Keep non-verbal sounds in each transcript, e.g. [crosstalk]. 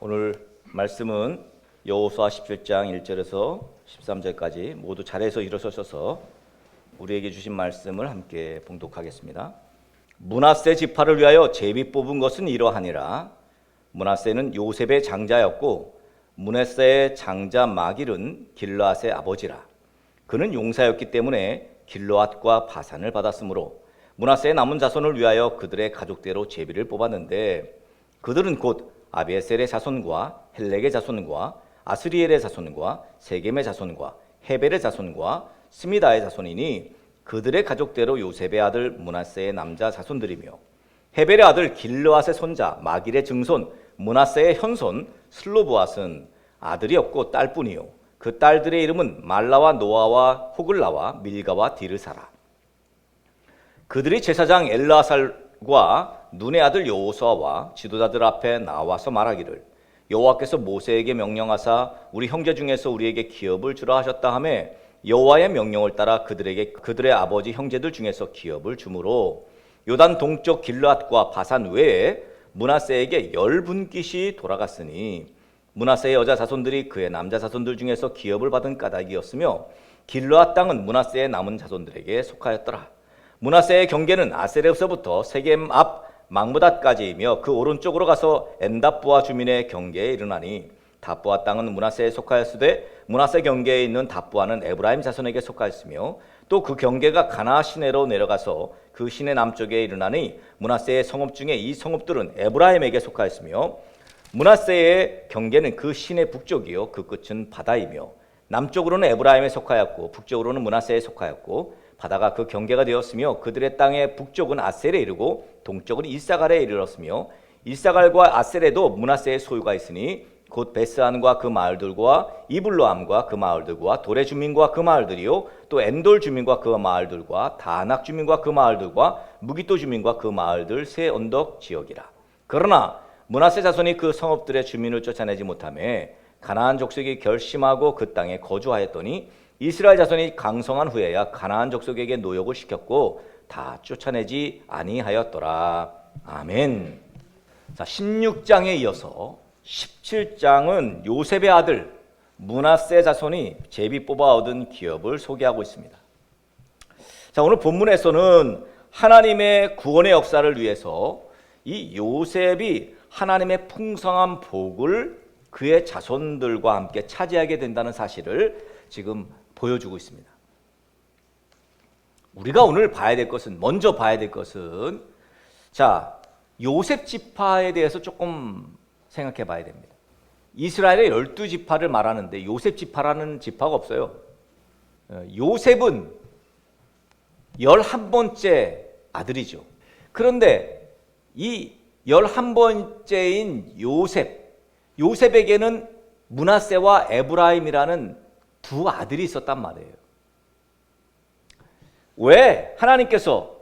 오늘 말씀은 여호수아 17장 1절에서 13절까지 모두 잘해서 일어서셔서 우리에게 주신 말씀을 함께 봉독하겠습니다. 문하세 지파를 위하여 제비 뽑은 것은 이러하니라. 문하세는 요셉의 장자였고 문하세의 장자 마길은 길르앗의 아버지라. 그는 용사였기 때문에 길르앗과 바산을 받았으므로 문하세의 남은 자손을 위하여 그들의 가족대로 제비를 뽑았는데 그들은 곧 아비에셀의 자손과 헬렉의 자손과 아스리엘의 자손과 세겜의 자손과 헤벨의 자손과 스미다의 자손이니 그들의 가족대로 요셉의 아들 문하세의 남자 자손들이며 헤벨의 아들 길르앗의 손자 마길의 증손 문하세의 현손 슬로브앗은 아들이 없고 딸뿐이요 그 딸들의 이름은 말라와 노아와 호글라와 밀가와 디르사라. 그들이 제사장 엘라살과 눈의 아들 여호수아와 지도자들 앞에 나와서 말하기를 여호와께서 모세에게 명령하사 우리 형제 중에서 우리에게 기업을 주라 하셨다 하매 여호와의 명령을 따라 그들에게 그들의 아버지 형제들 중에서 기업을 주므로 요단 동쪽 길르앗과 바산 외에 문하세에게 열 분깃이 돌아갔으니 문하세의 여자 자손들이 그의 남자 자손들 중에서 기업을 받은 까닭이었으며 길르앗 땅은 문하세의 남은 자손들에게 속하였더라. 문하세의 경계는 아세르서부터 세겜 앞 망부닷까지이며 그 오른쪽으로 가서 엔답부아 주민의 경계에 이르나니 답부아 땅은 문하세에 속하였으되 문하세 경계에 있는 답부아는 에브라임 자손에게 속하였으며 또 그 경계가 가나 시내로 내려가서 그 시내 남쪽에 이르나니 문하세의 성읍 중에 이 성읍들은 에브라임에게 속하였으며 문하세의 경계는 그 시내 북쪽이요. 그 끝은 바다이며 남쪽으로는 에브라임에 속하였고 북쪽으로는 문하세에 속하였고 바다가 그 경계가 되었으며 그들의 땅의 북쪽은 아셀에 이르고 동쪽은 이사갈에 이르렀으며 이사갈과 아셀에도 문하세의 소유가 있으니 곧 베스안과 그 마을들과 이블로암과 그 마을들과 도레 주민과 그 마을들이요. 또 엔돌 주민과 그 마을들과 다낙 주민과 그 마을들과 무기토 주민과 그 마을들 세 언덕 지역이라. 그러나 문하세 자손이 그 성읍들의 주민을 쫓아내지 못하매 가나안 족속이 결심하고 그 땅에 거주하였더니 이스라엘 자손이 강성한 후에야 가나안 족속에게 노역을 시켰고 다 쫓아내지 아니하였더라. 아멘. 자, 16장에 이어서 17장은 요셉의 아들 문하세 자손이 제비 뽑아 얻은 기업을 소개하고 있습니다. 자, 오늘 본문에서는 하나님의 구원의 역사를 위해서 이 요셉이 하나님의 풍성한 복을 그의 자손들과 함께 차지하게 된다는 사실을 지금 보여주고 있습니다. 우리가 오늘 봐야 될 것은 먼저 봐야 될 것은 자 요셉 지파에 대해서 조금 생각해 봐야 됩니다. 이스라엘의 열두 지파를 말하는데 요셉 지파라는 지파가 없어요. 어, 요셉은 열한 번째 아들이죠. 그런데 이 열한 번째인 요셉, 요셉에게는 문하세와 에브라임이라는 두 아들이 있었단 말이에요. 왜 하나님께서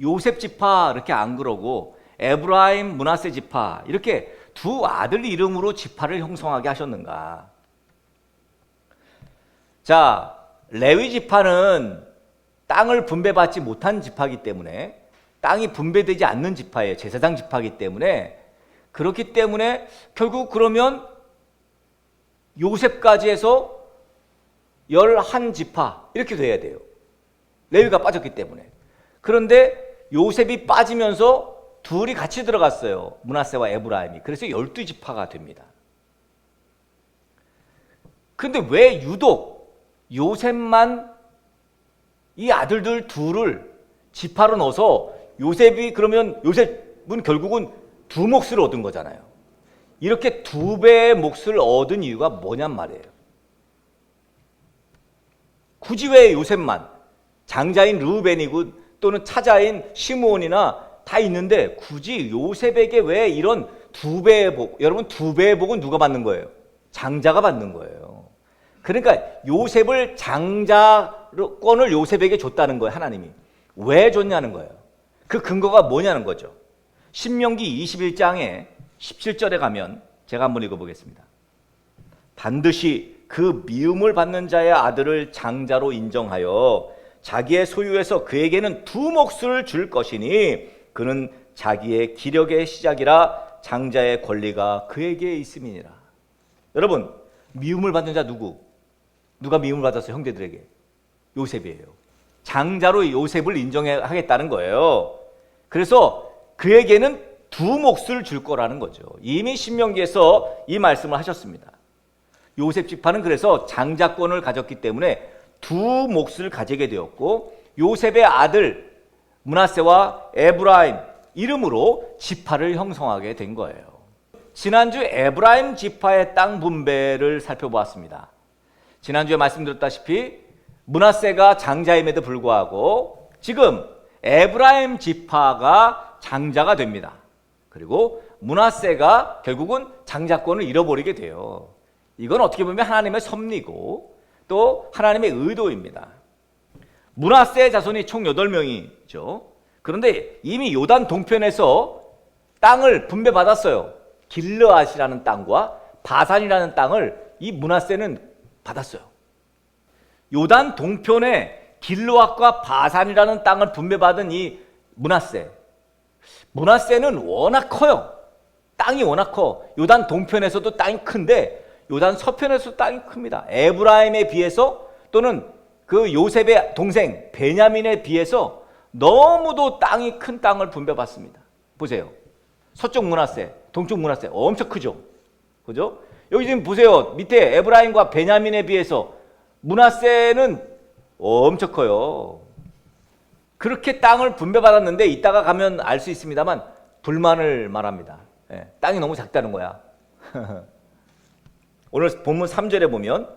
요셉 지파 이렇게 안 그러고 에브라임 문하세 지파 이렇게 두 아들 이름으로 지파를 형성하게 하셨는가? 자, 레위 지파는 땅을 분배받지 못한 지파이기 때문에 땅이 분배되지 않는 지파예요. 제사장 지파이기 때문에 그렇기 때문에 결국 그러면 요셉까지 해서 열한 지파 이렇게 돼야 돼요. 레위가 빠졌기 때문에. 그런데 요셉이 빠지면서 둘이 같이 들어갔어요. 문하세와 에브라임이. 그래서 열두 지파가 됩니다. 근데 왜 유독 요셉만 이 아들들 둘을 지파로 넣어서 요셉이 그러면 요셉은 결국은 두 몫을 얻은 거잖아요. 이렇게 두 배의 몫을 얻은 이유가 뭐냔 말이에요. 굳이 왜 요셉만 장자인 르우벤이고 또는 차자인 시므온이나 다 있는데 굳이 요셉에게 왜 이런 두 배의 복 여러분 두 배의 복은 누가 받는 거예요? 장자가 받는 거예요. 그러니까 요셉을 장자권을 요셉에게 줬다는 거예요, 하나님이. 왜 줬냐는 거예요. 그 근거가 뭐냐는 거죠. 신명기 21장에 17절에 가면 제가 한번 읽어보겠습니다. 반드시 그 미움을 받는 자의 아들을 장자로 인정하여 자기의 소유에서 그에게는 두 몫을 줄 것이니 그는 자기의 기력의 시작이라 장자의 권리가 그에게 있음이니라. 여러분 미움을 받는 자 누구? 누가 미움을 받았어요 형제들에게? 요셉이에요. 장자로 요셉을 인정하겠다는 거예요. 그래서 그에게는 두 몫을 줄 거라는 거죠. 이미 신명기에서 이 말씀을 하셨습니다. 요셉 지파는 그래서 장자권을 가졌기 때문에 두 몫을 가지게 되었고 요셉의 아들 문하세와 에브라임 이름으로 지파를 형성하게 된 거예요. 지난주 에브라임 지파의 땅 분배를 살펴보았습니다. 지난주에 말씀드렸다시피 문하세가 장자임에도 불구하고 지금 에브라임 지파가 장자가 됩니다. 그리고 문하세가 결국은 장자권을 잃어버리게 돼요. 이건 어떻게 보면 하나님의 섭리고 또 하나님의 의도입니다. 문하세 자손이 총 8명이죠. 그런데 이미 요단 동편에서 땅을 분배받았어요. 길르앗이라는 땅과 바산이라는 땅을 이 문하세는 받았어요. 요단 동편에 길르앗과 바산이라는 땅을 분배받은 이 문하세. 문하세는 워낙 커요. 땅이 워낙 커. 요단 동편에서도 땅이 큰데 요단 서편에서 땅이 큽니다. 에브라임에 비해서 또는 그 요셉의 동생 베냐민에 비해서 너무도 땅이 큰 땅을 분배받습니다. 보세요. 서쪽 문화세, 동쪽 문화세 엄청 크죠. 그죠? 여기 지금 보세요. 밑에 에브라임과 베냐민에 비해서 문화세는 엄청 커요. 그렇게 땅을 분배받았는데 이따가 가면 알 수 있습니다만 불만을 말합니다. 예, 땅이 너무 작다는 거야. [laughs] 오늘 본문 3절에 보면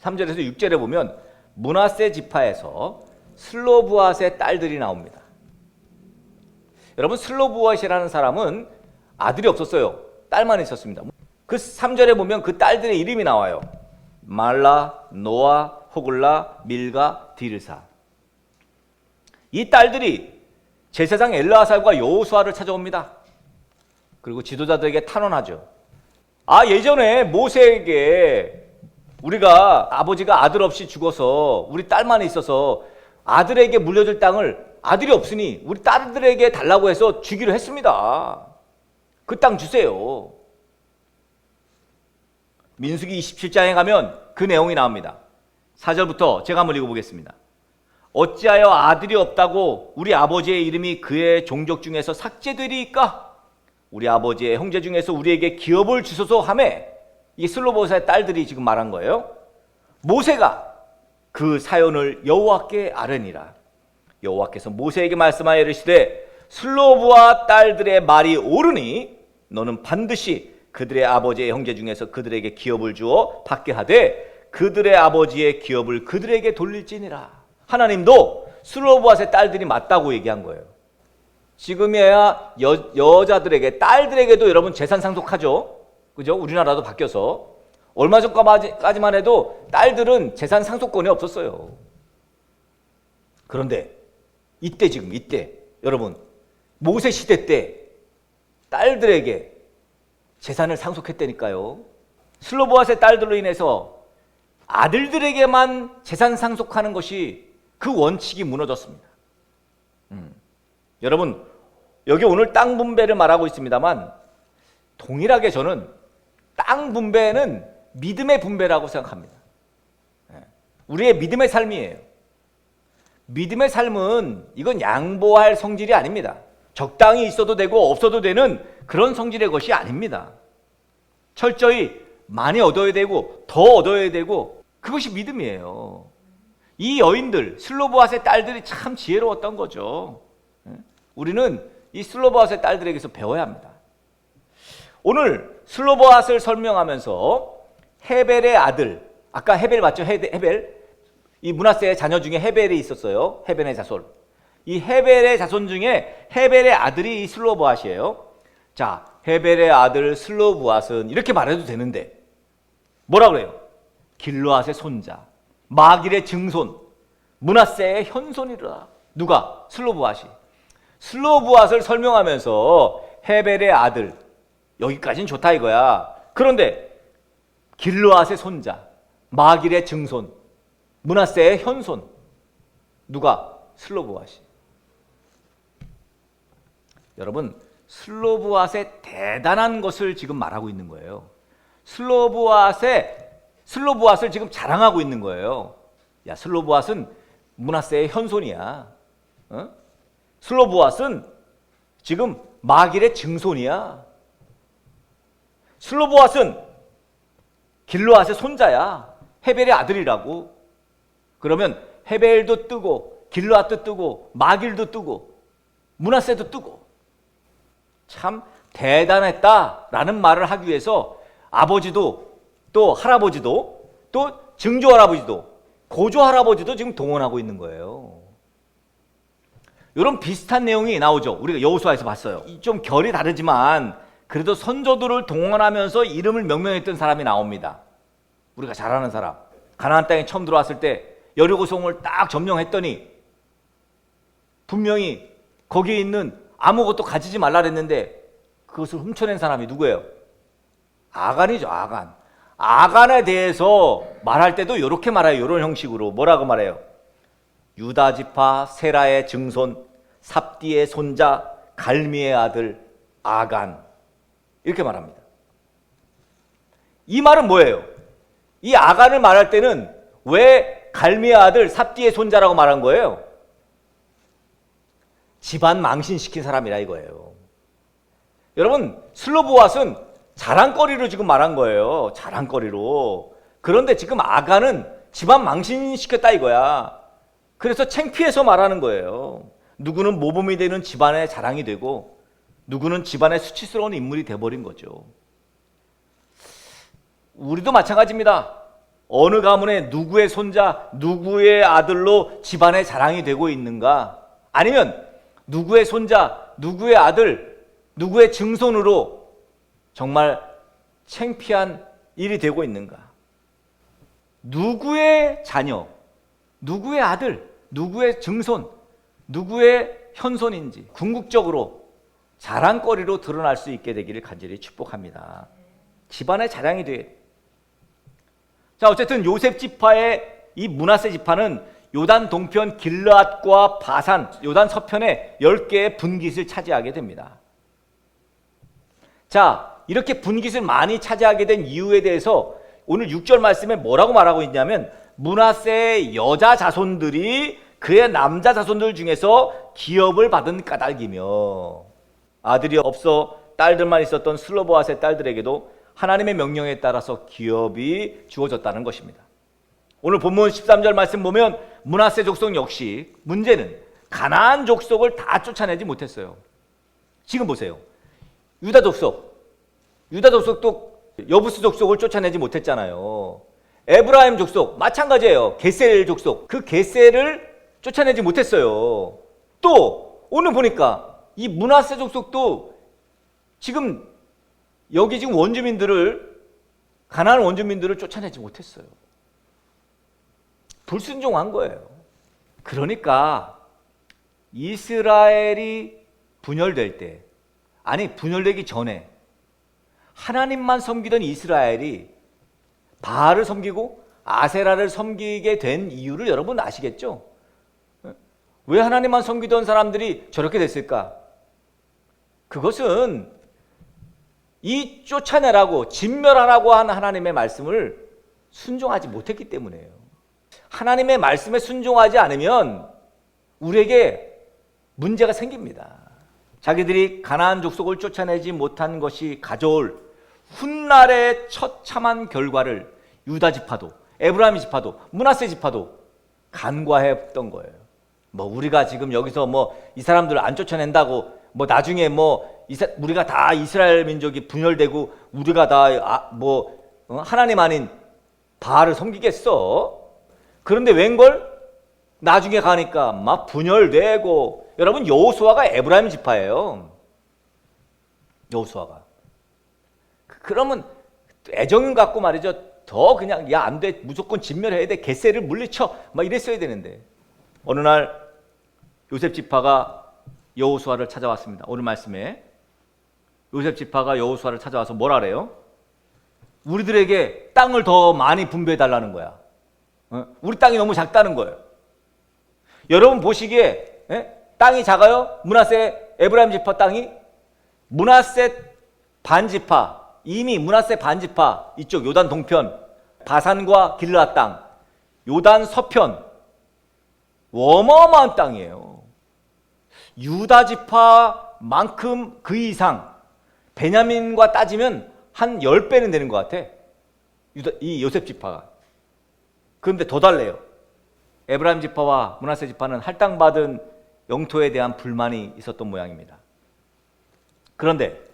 3절에서 6절에 보면 문하세 지파에서 슬로브앗의 딸들이 나옵니다. 여러분 슬로브앗이라는 사람은 아들이 없었어요. 딸만 있었습니다. 그 3절에 보면 그 딸들의 이름이 나와요. 말라, 노아, 호글라, 밀가, 디르사. 이 딸들이 제사장 엘라살과 여호수아를 찾아옵니다. 그리고 지도자들에게 탄원하죠. 아 예전에 모세에게 우리가 아버지가 아들 없이 죽어서 우리 딸만 있어서 아들에게 물려줄 땅을 아들이 없으니 우리 딸들에게 달라고 해서 주기로 했습니다. 그 땅 주세요. 민수기 27장에 가면 그 내용이 나옵니다. 4절부터 제가 한번 읽어보겠습니다. 어찌하여 아들이 없다고 우리 아버지의 이름이 그의 종족 중에서 삭제되리까? 우리 아버지의 형제 중에서 우리에게 기업을 주소서 하매 이 슬로보사의 딸들이 지금 말한 거예요. 모세가 그 사연을 여호와께 아뢰니라. 여호와께서 모세에게 말씀하여 이르시되 슬로브와 딸들의 말이 옳으니 너는 반드시 그들의 아버지의 형제 중에서 그들에게 기업을 주어 받게 하되 그들의 아버지의 기업을 그들에게 돌릴지니라. 하나님도 슬로브앗의 딸들이 맞다고 얘기한 거예요. 지금이야 여, 여자들에게 딸들에게도 여러분 재산 상속하죠. 그죠? 우리나라도 바뀌어서 얼마 전까지만 해도 딸들은 재산 상속권이 없었어요. 그런데 이때 지금 이때 여러분 모세 시대 때 딸들에게 재산을 상속했다니까요. 슬로보아스의 딸들로 인해서 아들들에게만 재산 상속하는 것이 그 원칙이 무너졌습니다. 음. 여러분 여기 오늘 땅 분배를 말하고 있습니다만 동일하게 저는 땅 분배는 믿음의 분배라고 생각합니다. 예. 우리의 믿음의 삶이에요. 믿음의 삶은 이건 양보할 성질이 아닙니다. 적당히 있어도 되고 없어도 되는 그런 성질의 것이 아닙니다. 철저히 많이 얻어야 되고 더 얻어야 되고 그것이 믿음이에요. 이 여인들 슬로보아스의 딸들이 참 지혜로웠던 거죠. 예. 우리는 이 슬로보아스의 딸들에게서 배워야 합니다. 오늘 슬로보아스를 설명하면서 헤벨의 아들, 아까 헤벨 맞죠? 헤벨. 이 문하세의 자녀 중에 헤벨이 있었어요. 헤벨의 자손. 이 헤벨의 자손 중에 헤벨의 아들이 이 슬로보아스예요. 자, 헤벨의 아들 슬로보아스는 이렇게 말해도 되는데 뭐라 그래요? 길로앗의 손자, 마길의 증손, 문하세의 현손이라. 누가? 슬로보아시. 슬로보아스를 설명하면서 헤벨의 아들 여기까지는 좋다 이거야. 그런데 길르앗의 손자, 마길의 증손, 문하세의 현손. 누가? 슬로브아시. 여러분, 슬로브아스의 대단한 것을 지금 말하고 있는 거예요. 슬로브아스의 슬로브아스를 지금 자랑하고 있는 거예요. 야, 슬로브아스는 문하세의 현손이야. 어? 슬로브아스는 지금 마길의 증손이야. 슬로브아스는 길로앗의 손자야. 헤벨의 아들이라고. 그러면 헤벨도 뜨고 길로앗도 뜨고 마길도 뜨고 문하세도 뜨고 참 대단했다라는 말을 하기 위해서 아버지도 또 할아버지도 또 증조 할아버지도 고조 할아버지도 지금 동원하고 있는 거예요. 이런 비슷한 내용이 나오죠. 우리가 여호수아에서 봤어요. 좀 결이 다르지만 그래도 선조들을 동원하면서 이름을 명명했던 사람이 나옵니다. 우리가 잘 아는 사람. 가나안 땅에 처음 들어왔을 때 여리고성을 딱 점령했더니 분명히 거기에 있는 아무것도 가지지 말라 그랬는데 그것을 훔쳐낸 사람이 누구예요? 아간이죠, 아간. 아간에 대해서 말할 때도 이렇게 말해요. 이런 형식으로 뭐라고 말해요? 유다 지파 세라의 증손 삽디의 손자 갈미의 아들 아간 이렇게 말합니다. 이 말은 뭐예요? 이 아간을 말할 때는 왜 갈미의 아들 삽디의 손자라고 말한 거예요? 집안 망신시킨 사람이라 이거예요. 여러분 슬로보아스는 자랑거리로 지금 말한 거예요. 자랑거리로. 그런데 지금 아간은 집안 망신시켰다 이거야. 그래서 창피해서 말하는 거예요. 누구는 모범이 되는 집안의 자랑이 되고 누구는 집안의 수치스러운 인물이 돼버린 거죠. 우리도 마찬가지입니다. 어느 가문에 누구의 손자, 누구의 아들로 집안의 자랑이 되고 있는가? 아니면 누구의 손자, 누구의 아들, 누구의 증손으로 정말 창피한 일이 되고 있는가? 누구의 자녀, 누구의 아들, 누구의 증손, 누구의 현손인지 궁극적으로 자랑거리로 드러날 수 있게 되기를 간절히 축복합니다. 집안의 자랑이 돼. 자, 어쨌든 요셉 지파의 이 문하세 지파는 요단 동편 길르앗과 바산, 요단 서편에 10개의 분깃을 차지하게 됩니다. 자, 이렇게 분깃을 많이 차지하게 된 이유에 대해서 오늘 6절 말씀에 뭐라고 말하고 있냐면 문하세의 여자 자손들이 그의 남자 자손들 중에서 기업을 받은 까닭이며 아들이 없어 딸들만 있었던 슬로보아스의 딸들에게도 하나님의 명령에 따라서 기업이 주어졌다는 것입니다. 오늘 본문 13절 말씀 보면 문하세 족속 역시 문제는 가나안 족속을 다 쫓아내지 못했어요. 지금 보세요. 유다 족속. 유다 족속도 여부스 족속을 쫓아내지 못했잖아요. 에브라임 족속 마찬가지예요. 게셀 족속. 그 게셀을 쫓아내지 못했어요. 또 오늘 보니까 이 문하세 족속도 지금 여기 지금 원주민들을 가나안 원주민들을 쫓아내지 못했어요. 불순종한 거예요. 그러니까 이스라엘이 분열될 때 아니 분열되기 전에 하나님만 섬기던 이스라엘이 바알을 섬기고 아세라를 섬기게 된 이유를 여러분 아시겠죠? 왜 하나님만 섬기던 사람들이 저렇게 됐을까? 그것은 이 쫓아내라고 진멸하라고 한 하나님의 말씀을 순종하지 못했기 때문이에요. 하나님의 말씀에 순종하지 않으면 우리에게 문제가 생깁니다. 자기들이 가나안 족속을 쫓아내지 못한 것이 가져올 훗날의 처참한 결과를 유다 지파도 에브라임 지파도 문하세 지파도 간과했던 거예요. 뭐 우리가 지금 여기서 뭐 이 사람들을 안 쫓아낸다고 뭐 나중에 뭐 이사, 우리가 다 이스라엘 민족이 분열되고 우리가 다뭐 어? 하나님 아닌 바알을 섬기겠어? 그런데 웬걸 나중에 가니까 막 분열되고 여러분 여호수아가 에브라임 지파예요. 여호수아가 그러면 애정 갖고 말이죠. 더 그냥 야 안 돼 무조건 진멸해야 돼 개세를 물리쳐 막 이랬어야 되는데 어느 날 요셉 지파가 여호수아를 찾아왔습니다. 오늘 말씀에 요셉 지파가 여호수아를 찾아와서 뭐라 그래요? 우리들에게 땅을 더 많이 분배해 달라는 거야. 어? 우리 땅이 너무 작다는 거예요. 여러분 보시기에 예? 땅이 작아요? 문하세 에브라임 지파 땅이 문하세 반지파 이미 문하세 반지파 이쪽 요단 동편 바산과 길라 땅 요단 서편 어마어마한 땅이에요. 유다 지파만큼 그 이상 베냐민과 따지면 한 10배는 되는 것 같아. 유다, 이 요셉 지파가. 그런데 더 달래요. 에브라임 지파와 문하세 지파는 할당받은 영토에 대한 불만이 있었던 모양입니다. 그런데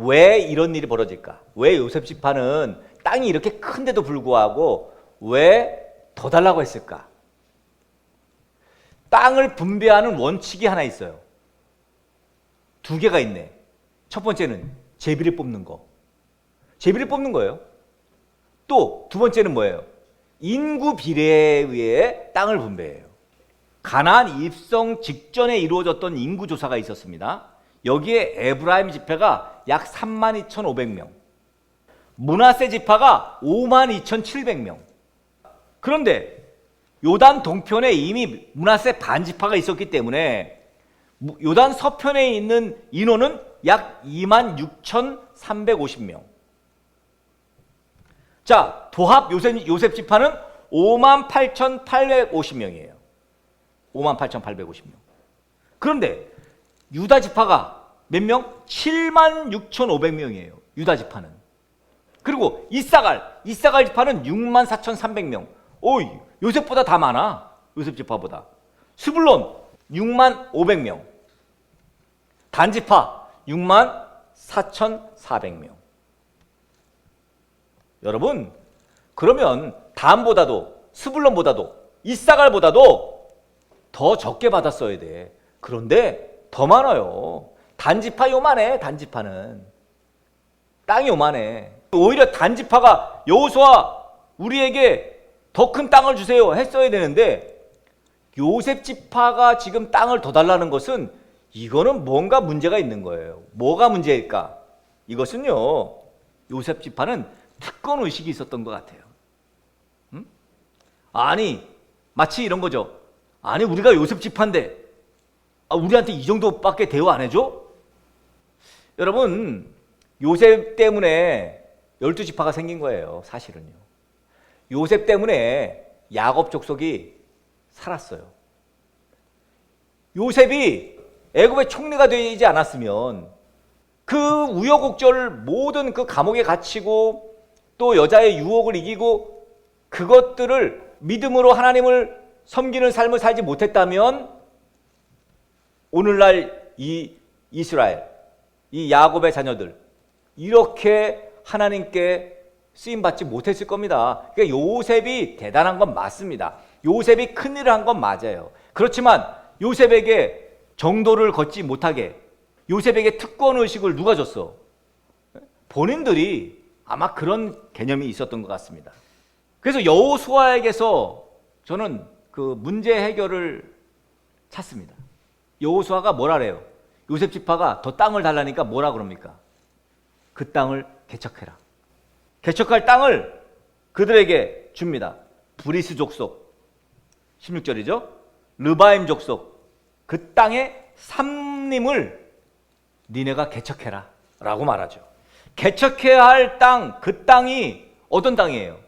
왜 이런 일이 벌어질까? 왜 요셉 지파는 땅이 이렇게 큰데도 불구하고 왜 더 달라고 했을까? 땅을 분배하는 원칙이 하나 있어요. 두 개가 있네. 첫 번째는 제비를 뽑는 거. 제비를 뽑는 거예요. 또 두 번째는 뭐예요? 인구 비례에 의해 땅을 분배해요. 가나안 입성 직전에 이루어졌던 인구 조사가 있었습니다. 여기에 에브라임 지파가 약 3만 2,500명, 문하세 지파가 5만 2,700명. 그런데 요단 동편에 이미 문하세 반지파가 있었기 때문에 요단 서편에 있는 인원은 약 2만 6,350명. 자, 도합 요셉, 요셉 지파는 5만 8,850명이에요. 5만 8,850명. 그런데 유다 지파가 몇 명? 7만 6,500명이에요. 유다 지파는. 그리고 이사갈, 이사갈 지파는 6만 4,300명. 오이, 요셉보다 다 많아. 요셉 지파보다. 스불론 6만 500명. 단지파 6만 4,400명. 여러분, 그러면 단보다도 스불론보다도 이사갈보다도 더 적게 받았어야 돼. 그런데 더 많아요. 단지파 요만해. 단지파는 땅이 요만해. 오히려 단지파가 여호수아 우리에게 더 큰 땅을 주세요 했어야 되는데 요셉 지파가 지금 땅을 더 달라는 것은 이거는 뭔가 문제가 있는 거예요. 뭐가 문제일까? 이것은요. 요셉 지파는 특권 의식이 있었던 것 같아요. 음? 아니 마치 이런 거죠. 아니 우리가 요셉 지파인데 아, 우리한테 이 정도밖에 대우 안 해줘? 여러분 요셉 때문에 열두 지파가 생긴 거예요. 사실은요. 요셉 때문에 야곱 족속이 살았어요. 요셉이 애굽의 총리가 되지 않았으면 그 우여곡절 모든 그 감옥에 갇히고 또 여자의 유혹을 이기고 그것들을 믿음으로 하나님을 섬기는 삶을 살지 못했다면 오늘날 이 이스라엘 이 야곱의 자녀들 이렇게 하나님께 쓰임 받지 못했을 겁니다. 그러니까 요셉이 대단한 건 맞습니다. 요셉이 큰 일을 한 건 맞아요. 그렇지만 요셉에게 정도를 걷지 못하게 요셉에게 특권 의식을 누가 줬어? 본인들이 아마 그런 개념이 있었던 것 같습니다. 그래서 여호수아에게서 저는 그 문제 해결을 찾습니다. 여호수아가 뭐라래요? 요셉 지파가 더 땅을 달라니까 뭐라 그럽니까? 그 땅을 개척해라. 개척할 땅을 그들에게 줍니다. 브리스 족속 16절이죠. 르바임 족속 그 땅의 삼림을 니네가 개척해라 라고 말하죠. 개척해야 할 땅, 그 땅이 어떤 땅이에요?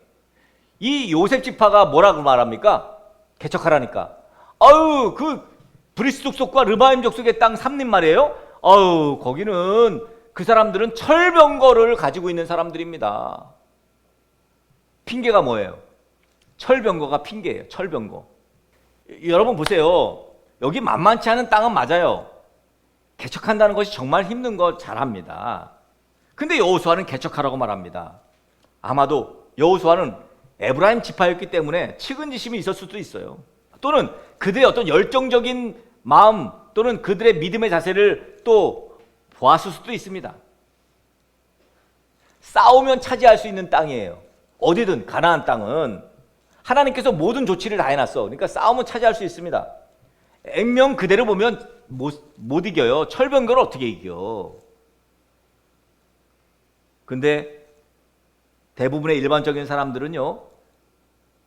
이 요셉 지파가 뭐라고 말합니까? 개척하라니까. 아유, 그 브리스 족 속과 르바임 족속의 땅 삼림 말이에요? 아유, 거기는 그 사람들은 철병거를 가지고 있는 사람들입니다. 핑계가 뭐예요? 철병거가 핑계예요. 철병거. 여러분 보세요. 여기 만만치 않은 땅은 맞아요. 개척한다는 것이 정말 힘든 거 잘합니다. 근데 여호수아는 개척하라고 말합니다. 아마도 여호수아는 에브라임 지파였기 때문에 측은지심이 있을 수도 있어요. 또는 그들의 어떤 열정적인 마음 또는 그들의 믿음의 자세를 또 보았을 수도 있습니다. 싸우면 차지할 수 있는 땅이에요. 어디든 가나안 땅은 하나님께서 모든 조치를 다 해놨어. 그러니까 싸우면 차지할 수 있습니다. 액면 그대로 보면 못, 못 이겨요. 철병거를 어떻게 이겨? 근데 대부분의 일반적인 사람들은요,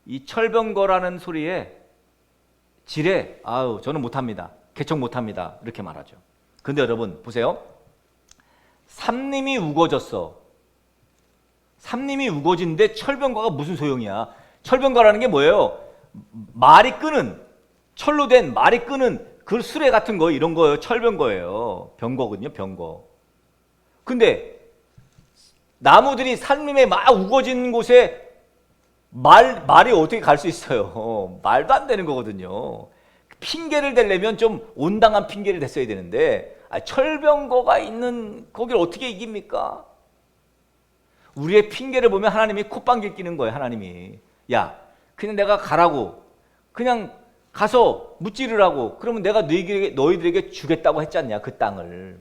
이 철병거라는 소리에 지레 아유 저는 못합니다. 개척 못합니다. 이렇게 말하죠. 근데 여러분 보세요. 삼림이 우거졌어. 삼림이 우거진데 철병과가 무슨 소용이야? 철병과라는 게 뭐예요? 말이 끄는 철로 된 말이 끄는 그 수레 같은 거 이런 거예요. 철병거예요. 병거거든요. 병거. 근데 나무들이 산림에 막 우거진 곳에 말 말이 어떻게 갈 수 있어요? [laughs] 말도 안 되는 거거든요. 핑계를 대려면 좀 온당한 핑계를 댔어야 되는데 아, 철병거가 있는 거기를 어떻게 이깁니까? 우리의 핑계를 보면 하나님이 콧방귀 끼는 거예요. 하나님이 야 그냥 내가 가라고 그냥 가서 무찌르라고 그러면 내가 너희들에게, 너희들에게 주겠다고 했지 않냐 그 땅을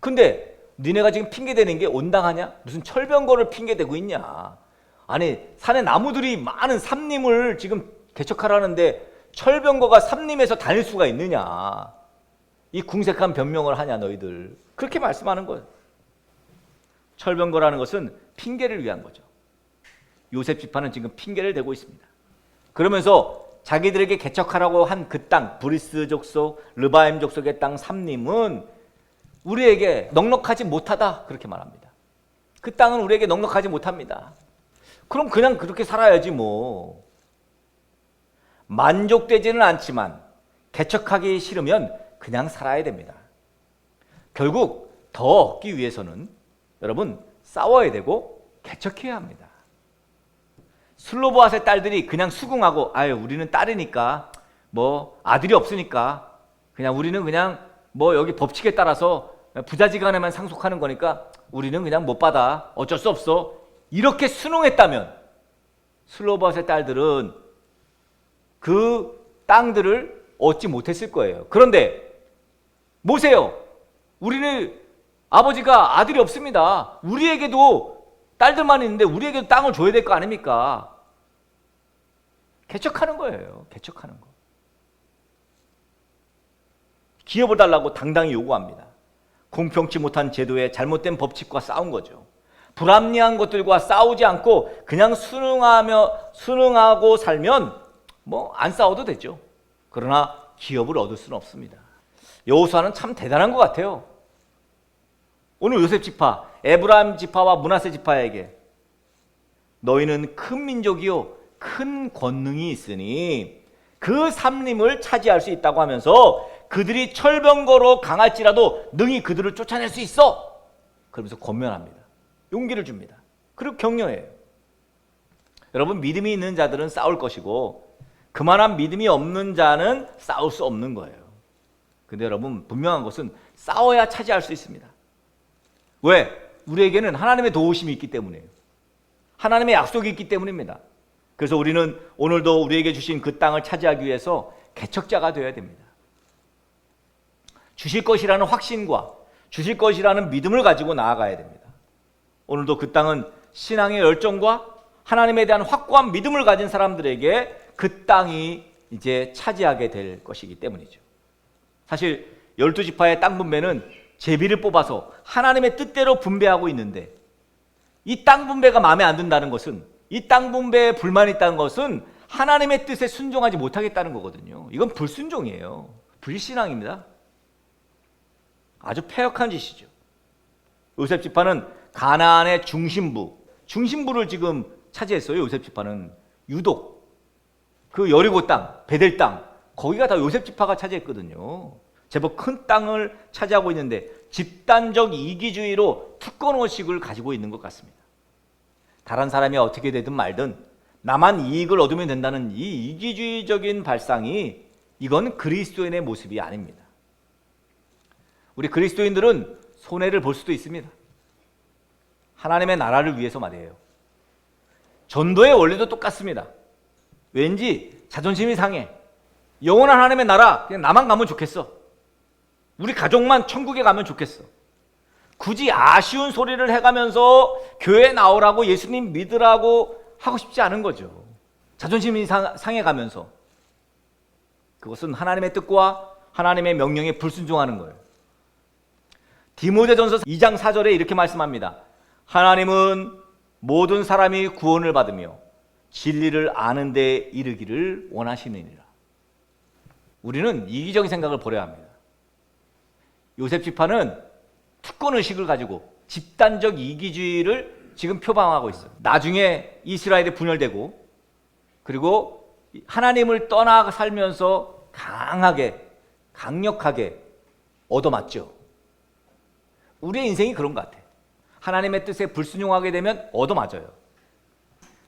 근데 니네가 지금 핑계대는 게 온당하냐? 무슨 철병거를 핑계대고 있냐? 아니 산에 나무들이 많은 삼림을 지금 개척하라는데 철병거가 삼림에서 다닐 수가 있느냐? 이 궁색한 변명을 하냐 너희들 그렇게 말씀하는 거예요. 철병거라는 것은 핑계를 위한 거죠. 요셉 지파는 지금 핑계를 대고 있습니다. 그러면서 자기들에게 개척하라고 한 그 땅, 브리스 족속, 르바임 족속의 땅 삼림은 우리에게 넉넉하지 못하다 그렇게 말합니다. 그 땅은 우리에게 넉넉하지 못합니다. 그럼 그냥 그렇게 살아야지 뭐. 만족되지는 않지만 개척하기 싫으면 그냥 살아야 됩니다. 결국 더 얻기 위해서는 여러분 싸워야 되고 개척해야 합니다. 슬로보아스의 딸들이 그냥 수긍하고 아유 우리는 딸이니까 뭐 아들이 없으니까 그냥 우리는 그냥 뭐 여기 법칙에 따라서 부자지간에만 상속하는 거니까 우리는 그냥 못 받아 어쩔 수 없어 이렇게 순응했다면 슬로바스의 딸들은 그 땅들을 얻지 못했을 거예요. 그런데 모세요. 우리는 아버지가 아들이 없습니다. 우리에게도 딸들만 있는데 우리에게도 땅을 줘야 될 거 아닙니까? 개척하는 거예요. 개척하는 거. 기업을 달라고 당당히 요구합니다. 공평치 못한 제도에 잘못된 법칙과 싸운 거죠. 불합리한 것들과 싸우지 않고 그냥 순응하며 순응하고 살면 뭐 안 싸워도 되죠. 그러나 기업을 얻을 수는 없습니다. 여호수아는 참 대단한 것 같아요. 오늘 요셉 지파, 에브라임 지파와 문하세 지파에게 너희는 큰 민족이요 큰 권능이 있으니 그 삼림을 차지할 수 있다고 하면서 그들이 철병거로 강할지라도 능히 그들을 쫓아낼 수 있어. 그러면서 권면합니다. 용기를 줍니다. 그리고 격려해요. 여러분 믿음이 있는 자들은 싸울 것이고 그만한 믿음이 없는 자는 싸울 수 없는 거예요. 근데 여러분 분명한 것은 싸워야 차지할 수 있습니다. 왜? 우리에게는 하나님의 도우심이 있기 때문이에요. 하나님의 약속이 있기 때문입니다. 그래서 우리는 오늘도 우리에게 주신 그 땅을 차지하기 위해서 개척자가 되어야 됩니다. 주실 것이라는 확신과 주실 것이라는 믿음을 가지고 나아가야 됩니다. 오늘도 그 땅은 신앙의 열정과 하나님에 대한 확고한 믿음을 가진 사람들에게 그 땅이 이제 차지하게 될 것이기 때문이죠. 사실 열두 지파의 땅 분배는 제비를 뽑아서 하나님의 뜻대로 분배하고 있는데 이 땅 분배가 마음에 안 든다는 것은 이 땅 분배에 불만이 있다는 것은 하나님의 뜻에 순종하지 못하겠다는 거거든요. 이건 불순종이에요. 불신앙입니다. 아주 폐역한 짓이죠. 요셉 지파는 가나안의 중심부, 중심부를 지금 차지했어요. 요셉 지파는 유독 그 여리고 땅, 베델 땅 거기가 다 요셉 지파가 차지했거든요. 제법 큰 땅을 차지하고 있는데 집단적 이기주의로 특권의식을 가지고 있는 것 같습니다. 다른 사람이 어떻게 되든 말든 나만 이익을 얻으면 된다는 이 이기주의적인 발상이 이건 그리스도인의 모습이 아닙니다. 우리 그리스도인들은 손해를 볼 수도 있습니다. 하나님의 나라를 위해서 말이에요. 전도의 원리도 똑같습니다. 왠지 자존심이 상해. 영원한 하나님의 나라 그냥 나만 가면 좋겠어. 우리 가족만 천국에 가면 좋겠어. 굳이 아쉬운 소리를 해가면서 교회 나오라고 예수님 믿으라고 하고 싶지 않은 거죠. 자존심이 상, 상해가면서 그것은 하나님의 뜻과 하나님의 명령에 불순종하는 거예요. 디모데전서 2장 4절에 이렇게 말씀합니다. 하나님은 모든 사람이 구원을 받으며 진리를 아는 데 이르기를 원하시느니라. 우리는 이기적인 생각을 버려야 합니다. 요셉 지파는 특권 의식을 가지고 집단적 이기주의를 지금 표방하고 있어요. 나중에 이스라엘이 분열되고 그리고 하나님을 떠나 살면서 강하게 강력하게 얻어맞죠. 우리의 인생이 그런 것 같아. 하나님의 뜻에 불순종하게 되면 얻어맞아요.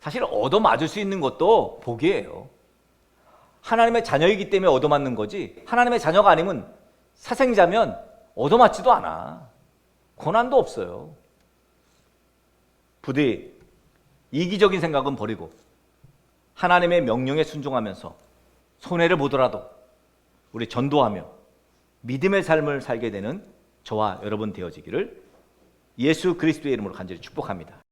사실 얻어맞을 수 있는 것도 복이에요. 하나님의 자녀이기 때문에 얻어맞는 거지. 하나님의 자녀가 아니면 사생자면 얻어맞지도 않아. 고난도 없어요. 부디 이기적인 생각은 버리고 하나님의 명령에 순종하면서 손해를 보더라도 우리 전도하며 믿음의 삶을 살게 되는 저와 여러분 되어지기를 예수 그리스도의 이름으로 간절히 축복합니다.